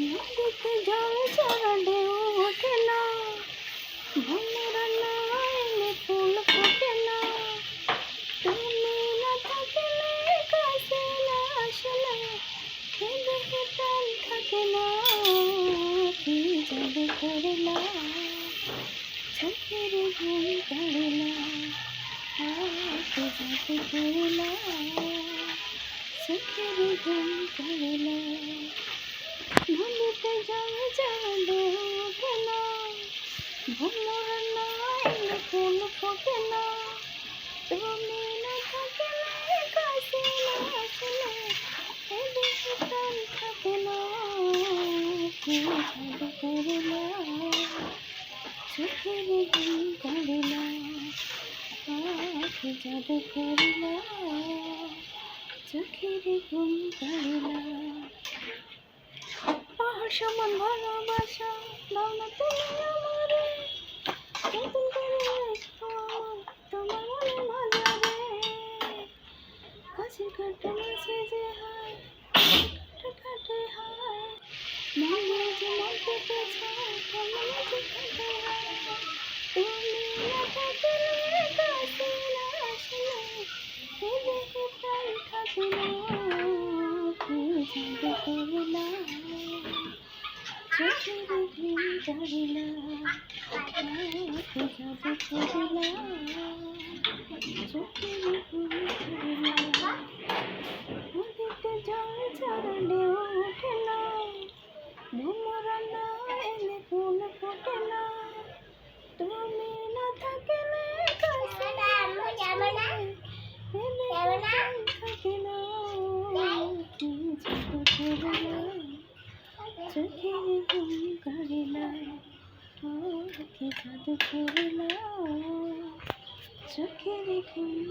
নদীতে জল চড়ালে ওঠে না। ভ্রমরা না এলে ফুল ফোটে না। তুমি না থাকলে কাছে না আসলে দেহে প্রাণ থাকে না। কি যাবে করলা চোখের ঘুম কাড়লা কি যাবে করলা চোখের ঘুম নদীতে জল চড়ালে ওঠে না ভ্রমরা না ফুল ফোটে না। তুমি না থাকলে কাছে না আসলে এ দেহে প্রাণ থাকে না। কি যাবে করলা চোখের ঘুম কাড়লা কি যাবে করলা চোখের ঘুম কাড়লা পাহাড় সমান ভালোবাসা দাও না তুমি আমারে। নতুন করে তোমার মনে মাঝারে কাছে কাটে মাঝে যে হায় কাটে কাটে হায়। মনে যে মন কেটে ছায় মনে যে কাটে হায় তুমি না থাকলে কাছে না আসলে এ দেখে প্রাণ থাকে না। কি যাবে করলা চোখের ঘুম কাড়লা কি যাবে করলা চোখের ঘুম কাড়লা নদীতে জল চড়লে ওঠে না ভ্রমরা না এলে ফুল ফোটে না তুমি না থাকলে কাছে না আসলে এলে প্রাণ থাকে না কি যাবে করলা চোখের ঘুম কাড়লা কি জাদু করলা চোখের ঘুম